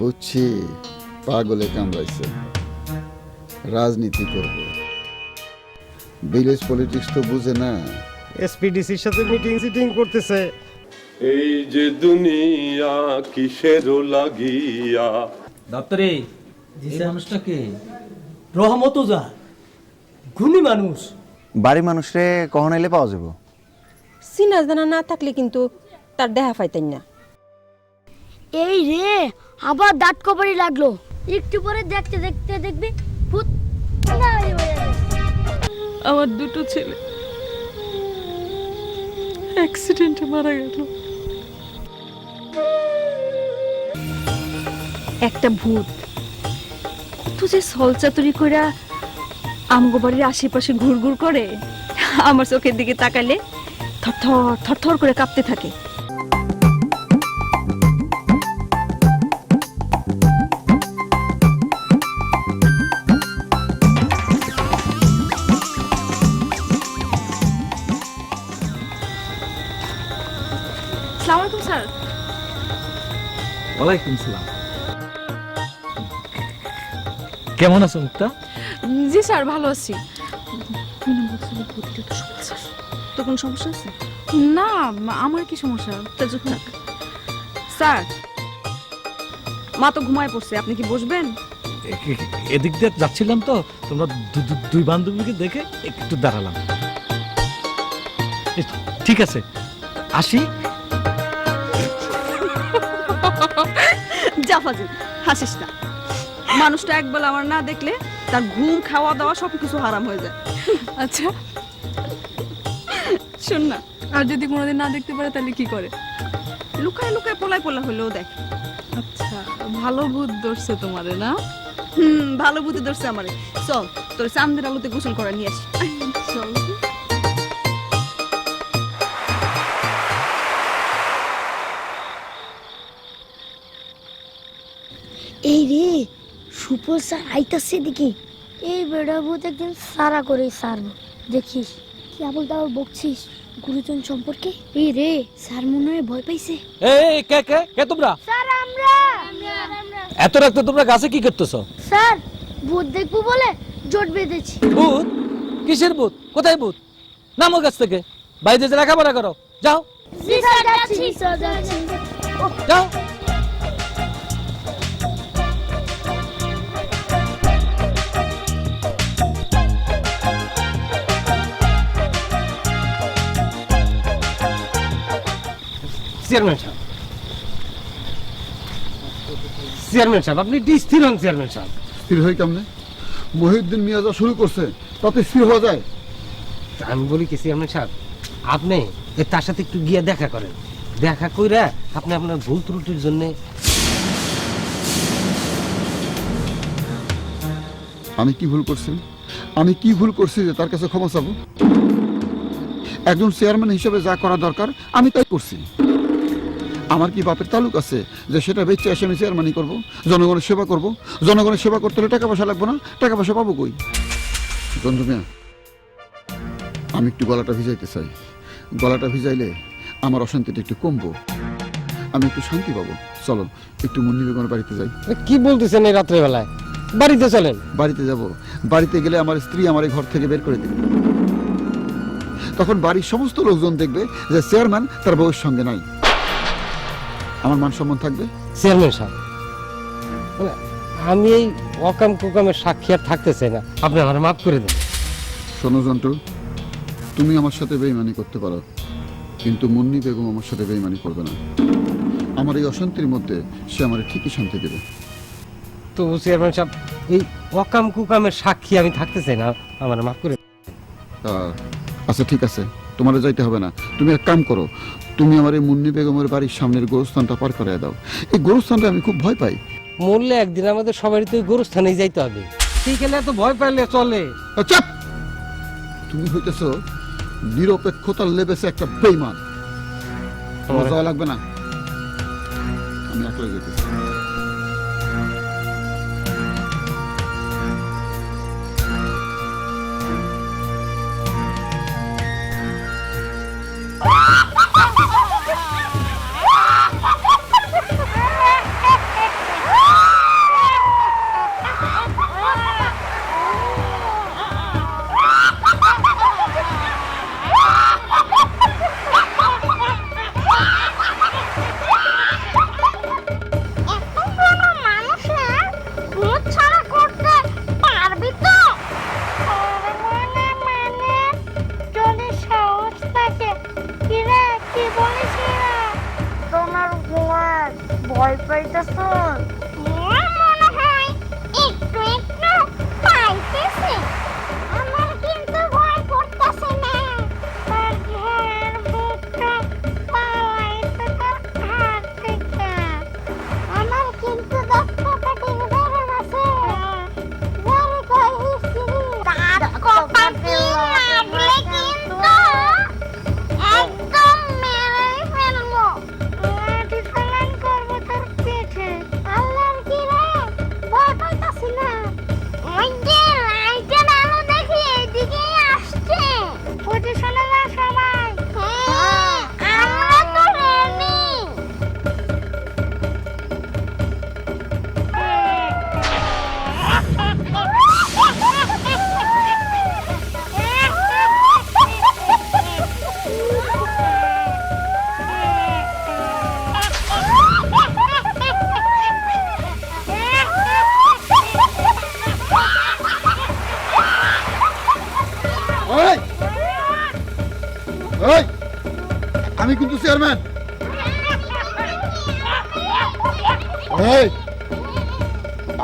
বুঝছি পাগলে কামড়াইছে। রাজনীতি করবে। ভিলেজ পলিটিক্স তো বুঝে না। এসপিডিসির সাথে মিটিং সিটিং করতেছে। এই যে দুনিয়া কিসের লাগিয়া? দপ্তরে এই মানুষটা কে? রহমত যা গুণী মানুষ। বাড়ির মানুষরে কখন এলে পাওয়া যাব? চিনা জানা না থাকলে কিন্তু তার দেখা পাইতেন না। এই রে আবার দাঁত কপারি লাগল। একটু পরে দেখতে দেখতে দেখবি ভূত। আমার দুটো ছেলে। অ্যাক্সিডেন্টে মারা গেল। একটা ভূত। কত যে সলচাতুরি কইরা আমগো বাড়ির আশেপাশে ঘুরঘুর করে আমার চোখের দিকে তাকালে থরথর থরথর করে কাঁপতে থাকে। ওয়ালাইকুম সালাম কেমন আছো মুক্তা? জি স্যার ভালো আছি। তো কোনো সমস্যা আছে? না আমার কি সমস্যা? স্যার মা তো ঘুমায় পড়ছে আপনি কি বসবেন? এদিক দিয়ে যাচ্ছিলাম তো তোমরা দুই বান্ধবীকে দেখে একটু দাঁড়ালাম। ঠিক আছে আসি। হাসিস না। মানুষটা একবেলা আমার না দেখলে তার ঘুম খাওয়া দাওয়া সব কিছু হারাম হয়ে যায়। আচ্ছা। শোন না আর যদি কোনোদিন না দেখতে পারে তাহলে কি করে? লুকায় লুকায় পোলায় পোলা হলেও দেখ। আচ্ছা ভালো ভূত ধরছে তোমারে না? হুম ভালো বুদ্ধি ধরছে আমারে। চল তোর চান্দের আলোতে গোসল করা নিয়ে আসি। চল। সুপর স্যার আইতাছে দেখি এই বেড়া ভূত একদিন সারা করে সারবো। দেখিস কি আবল তাবল বকছিস গুরুজন সম্পর্কে? এই রে স্যার মনে হয় ভয় পাইছে। এই কে কে কে তোমরা? স্যার আমরা। এত রাখতে তোমরা গাছে কি করতেছো? স্যার ভূত দেখব বলে জোট বেঁধেছি। ভূত? কিসের ভূত? কোথায় ভূত? নামো গাছ থেকে। বাইরে যে লেখাপড়া করো। যাও। জি স্যার যাচ্ছি। যাও। চেয়ারম্যান সাহেব। চেয়ারম্যান সাহেব আপনি একটু স্থির হন চেয়ারম্যান সাহেব। স্থির হয়ে কেমনে? মহিউদ্দিন মিয়া যা শুরু করছে তাতে স্থির হওয়া যায়। আমি বলি কি চেয়ারম্যান সাহেব আপনি তার সাথে একটু গিয়ে দেখা করেন। দেখা কইরা আপনি আপনার ভুল ত্রুটির জন্য আমি কি ভুল করছি? আমি কি ভুল করছি যে তার কাছে ক্ষমা চাবো? একজন চেয়ারম্যান হিসেবে যা করা দরকার আমি তাই করছি। আমার কি বাপের তালুক আছে যে সেটা বেচে এসে আমি চেয়ারম্যানই করব জনগণের সেবা করব? জনগণের সেবা করতে হলে টাকা পয়সা লাগবে না টাকা পয়সা পাবো কই? বন্ধু মিয়া আমি একটু গলাটা ভিজাইতে চাই। গলাটা ভিজাইলে আমার অশান্তিটা একটু কমবো। আমি একটু শান্তি পাবো। চলো একটু মুন্নি বেগমের বাড়িতে যাই। কি বলতেছেন এই রাত্রেবেলায়? বাড়িতে চলেন। বাড়িতে যাব। বাড়িতে গেলে আমার স্ত্রী আমার এই ঘর থেকে বের করে দেবে। তখন বাড়ির সমস্ত লোকজন দেখবে যে চেয়ারম্যান তার বউয়ের সঙ্গে নাই। আমার মান সম্মান থাকবে? চেয়ারম্যান সাহেব মানে আমি এই অকাম কুকামের সাক্ষী আর থাকতে চাই না। আপনি আমার মাফ করে দেন। শোনো জন্টু তুমি আমার সাথে বেইমানি করতে পারো কিন্তু মুন্নি বেগম আমার সাথে বেইমানি করবে না। আমার এই অশান্তির মধ্যে সে আমার ঠিকই শান্তি দেবে। তো চেয়ারম্যান সাহেব এই অকাম কুকামের সাক্ষী আমি থাকতে চাই না আমার মাফ করে দেন। আচ্ছা ঠিক আছে। তোমার যাইতে হবে না। তুমি এক কাম করো তুমি আমার এই মুন্নি বেগমের বাড়ির সামনের গোরস্থানটা পার করে দাও। এই গোরস্থানটা আমি খুব ভয় পাই। মরলে একদিন আমাদের সবারই তো ওই গরুস্থানেই যাইতে হবে। ঠিক হলে তো ভয় পাইলে চলে। চাপ! তুমি হইতেছ নিরপেক্ষতার লেবেছে একটা বেইমান আমার যাওয়া লাগবে না। আমি একলা যেতেছি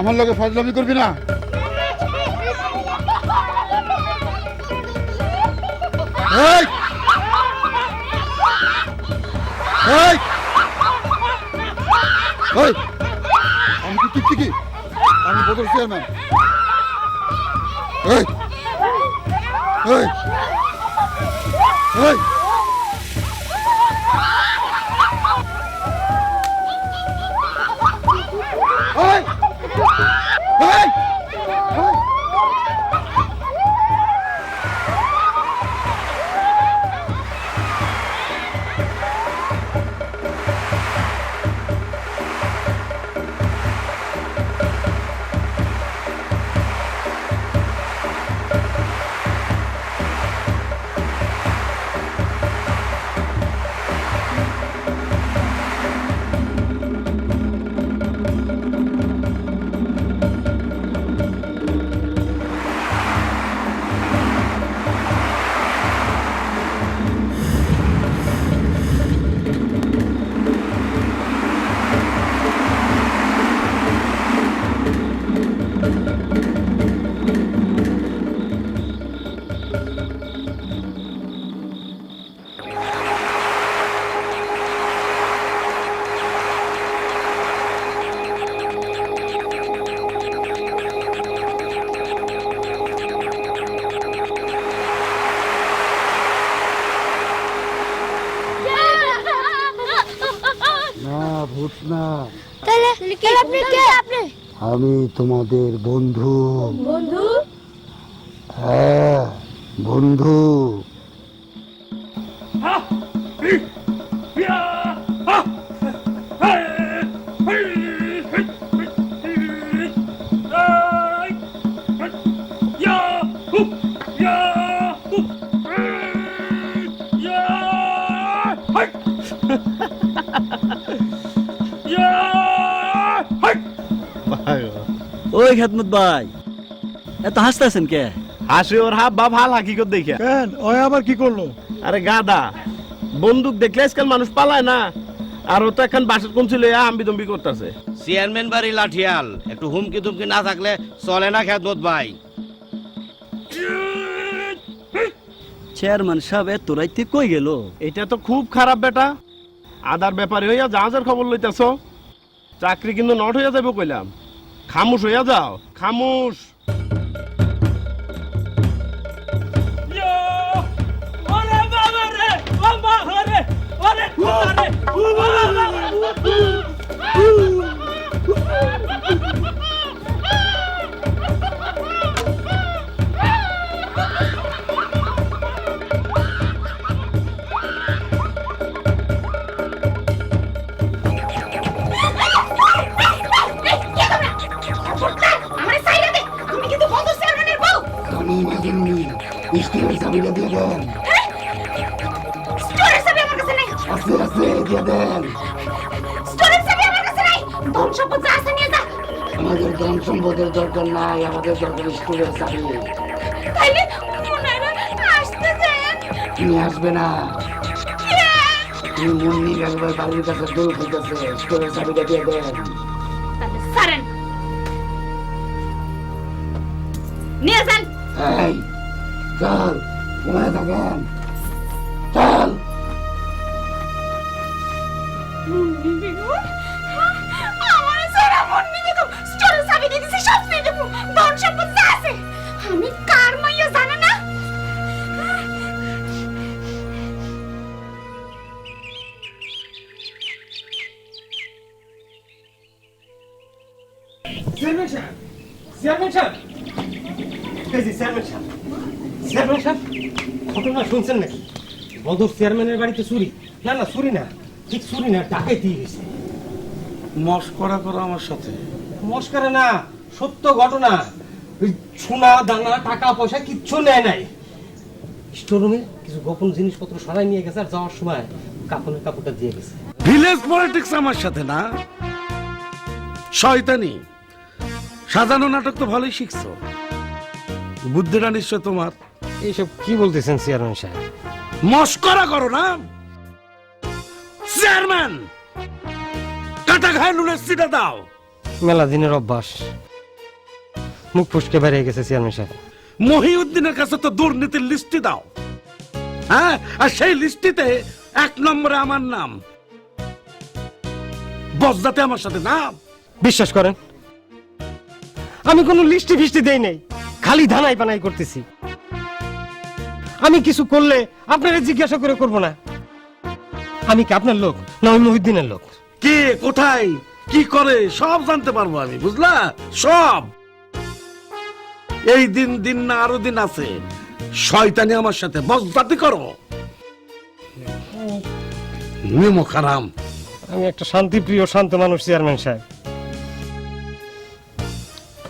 আমার লগে ফাজলামি করবি না? আমি কি টিকটিকি? আমি বদল চেয়ারম্যান এই! এই! ভূত না। তাহলে তাহলে আপনি কে? আপনি? আমি তোমাদের বন্ধু। বন্ধু? হ্যাঁ বন্ধু। ওই খেদমত ভাই এত হাসতেছেন কে? হাসি ওর হাব বা ভালো হাকিকত দেখে কেন? ওই আবার কি করল? আরে গাদা বন্দুক দেখলে আজকাল মানুষ পালায় না। আর ও তো এখন বাসের কোন ছিল আম্বি দম্বি করতেছে। চেয়ারম্যান বাড়ি লাঠিয়াল একটু হুমকি তুমকি না থাকলে চলে না খেদমত ভাই। চেয়ারম্যান সাহেব এত রাইতে কই গেল? এটা তো খুব খারাপ বেটা। আদার ব্যাপারে হইয়া জাহাজের খবর লইতেছ। চাকরি কিন্তু নট হইয়া যাবে কইলাম। খামুশ হইয়া যাও খামুশ। আমি স্কুলের চাবিটা দিয়ে দেন আছে আছে দিয়ে দেন আমাদের ধন সম্পদের দরকার নাই আমাদের দরকার স্কুলের চাবি তুমি আসবে না তুমি মুন্নি একবার বাড়ির কাছে দোল খেতেছে স্কুলের চাবিটা দিয়ে দেন নিয়ে যান এই চল কোথায় থাকেন চল। আমি কার মাইয়া জানে না? চেয়ারম্যান সাহেব চেয়ারম্যান সাহেব এই যে চেয়ারম্যান সাহেব চেয়ারম্যান সাহেব ঘটনা শুনছেন নাকি? বদর চেয়ারম্যানের বাড়িতে চুরি। না না চুরি না। ঠিক চুরি না ডাকাইতি হয়েছে মস্করা করো আমার সাথে। মস্কারা না সত্য ঘটনা। সোনা দানা টাকা পয়সা কিচ্ছু নেয় নাই। স্টোরুমে কিছু গোপন জিনিসপত্র সরাই নিয়ে গেছে আর যাওয়ার সময় কাপড়ের কাপড়টা দিয়ে গেছে। ভিলেজ পলিটিক্স আমার সাথে না। শয়তানি। সাজানো নাটক তো ভালোই শিখছো। বুদ্ধিটা নিশ্চয় তোমার। এইসব কি বলতেছেন চেয়ারম্যান সাহেব? মস্করা করো না। চেয়ারম্যান কাটা খায় নুনের সিটা দাও। মেলা দিনের অভ্যাস। মুখ ফুসকে বেরিয়ে গেছে চেয়ারম্যান সাহেব। মহিউদ্দিনের কাছে তো দুর্নীতির লিস্টি দাও। হ্যাঁ? আর সেই লিস্টিতে এক নম্বরে আমার নাম। বসদাতে আমার সাথে নাম বিশ্বাস করেন? আমি কোনো লিস্টি ফিস্টি দেই নাই। খালি ধানাই পানাই করতেছি। আমি কিছু করলে আপনারা জিজ্ঞাসা করে করব না। আমি কি আপনার লোক না ওই মহিউদ্দিনের লোক? কে কোথায় কি করে সব জানতে পারব আমি বুঝলা? সব। এই দিন দিন না আরও দিন আছে শয়তানি আমার সাথে বসদাতি করো। নিমো খারাম। আমি একটা শান্তিপ্রিয় শান্ত মানুষ চেয়ারম্যান সাহেব।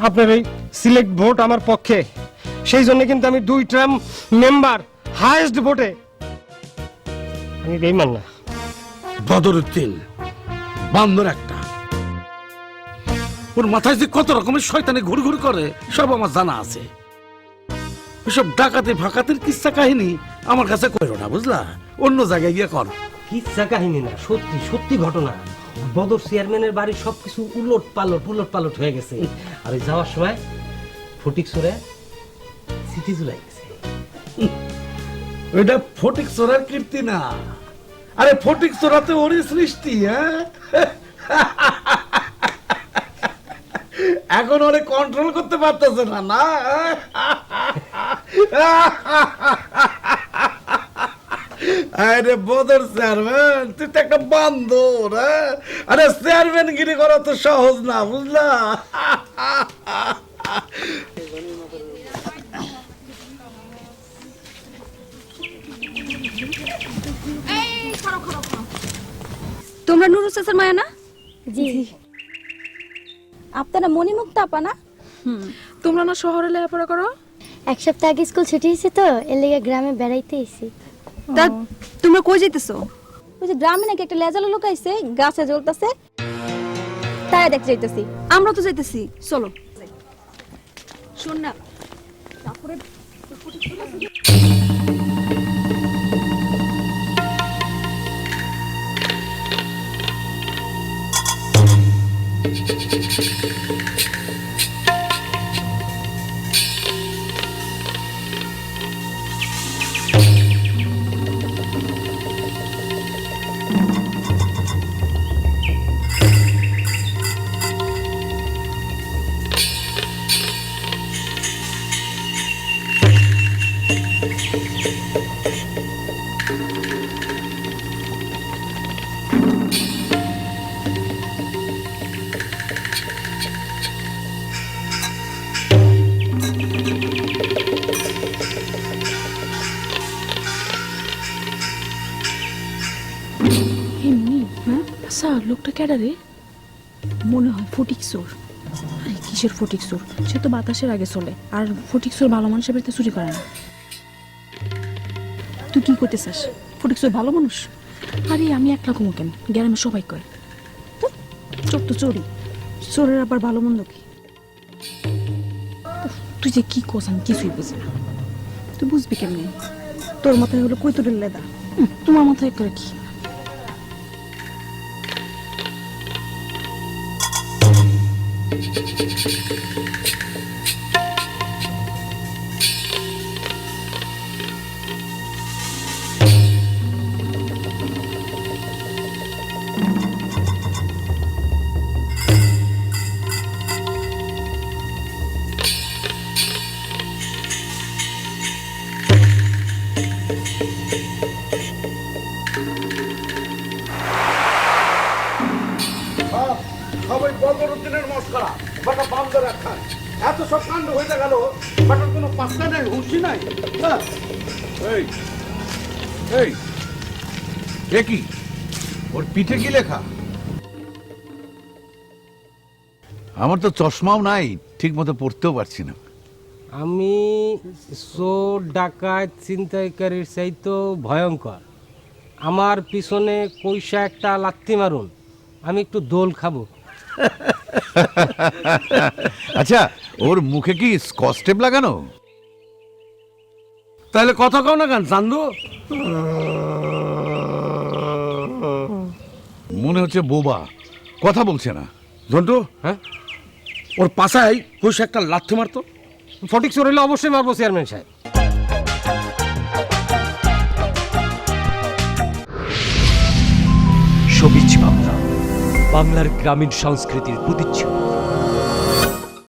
আপনার এই সিলেক্ট ভোট আমার পক্ষে। সেই জন্য কিন্তু আমি দুই টার্ম মেম্বার হাইয়েস্ট ভোটে আমি বেইমান না। বদরুদ্দিন বান্দর একটা। ওর মাথায় যে কত রকমের শয়তানে ঘুরে ঘুরে করে সব আমার জানা আছে। এসব ডাকাতি ফাকাতির কিস্সা কাহিনী আমার কাছে কইরো না বুঝলা? অন্য জায়গায় গিয়ে কর। কিচ্ছা কাহিনী না সত্যি সত্যি ঘটনা। বদর চেয়ারম্যানের বাড়ির সবকিছু উলট পালট উলট পালট হয়ে গেছে। আর যাওয়ার সময় ফটিক সরে সিটি জুলাই ওইটা ফটিক চোরার কীর্তি না। আরে ফটিক চোরাতে ওরই সৃষ্টি হ্যাঁ? এখন ওরে কন্ট্রোল করতে পারতেছে না না? আরে বদর চেয়ারম্যান তুই তো একটা বান্দর হ্যাঁ? আরে চেয়ারম্যান গিরি করা তো সহজ না, বুঝলা? তোমরা নুরু চাচার মায়া না? জি। আপনারা মণিমুক্ত আপা না? তোমরা না শহরে লেখাপড়া করো? এক সপ্তাহ আগে স্কুল ছুটি হয়েছে তো এর লেগে গ্রামে বেড়াইতে এসেছি। তা তোমরা কই যাইতেছো? ওই যে গ্রামে নাকি একটা লেজালো লোক আইছে গাছে জ্বলতাছে। তাই দেখতে যাইতেছি। আমরা তো যাইতেছি চলো। শোন না। এমনি আচ্ছা লোকটা কেডা রে? মনে হয় ফটিক চোর। আরে কিসের ফটিক চোর? সে তো বাতাসের আগে চলে আর ফটিক চোর ভালো মানুষের বাড়িতে চুরি করে না। তুই কি করতে চাস ফটিক চোর ভালো মানুষ? আরে আমি এক রকম কেন? গ্রামে সবাই কয়। তো, চোর তো চোরই। চোরের আবার ভালো মন্দ কি? তুই যে কি কোস আমি কিছুই বুঝি না। তুই বুঝবি কেমনি? তোর মাথায় হলো কৈতুরের লেদা। তোমার মাথায় করে কি? সবাই বদরুদ্দিনের মস্করা বাটা এত সব কাণ্ড হয়ে গেল বাটার কোনো পাত্তা নেই হুঁশি নাই। এই এই এ কি? ওর পিঠে কি লেখা? আমার তো চশমাও নাই ঠিক মতো পড়তেও পারছি না। আমি চোর ডাকাত ছিনতাইকারীর চাইতো ভয়ঙ্কর। আমার পিছনে পয়সা একটা লাত্তি মারুন আমি একটু দোল খাব। আচ্ছা ওর মুখে কি স্কচ টেপ লাগানো? তাহলে কথা কও না কেন চান্দু মনে হচ্ছে বোবা কথা বলছে না। ঝন্টু? হ্যাঁ? ওর পাশায় কইস একটা লাথি মারতো। ফটিক চোর হলে অবশ্যই মারবো চেয়ারম্যান সাহেব। সবিজ বাংলার গ্রামীণ সংস্কৃতির প্রতিচ্ছবি।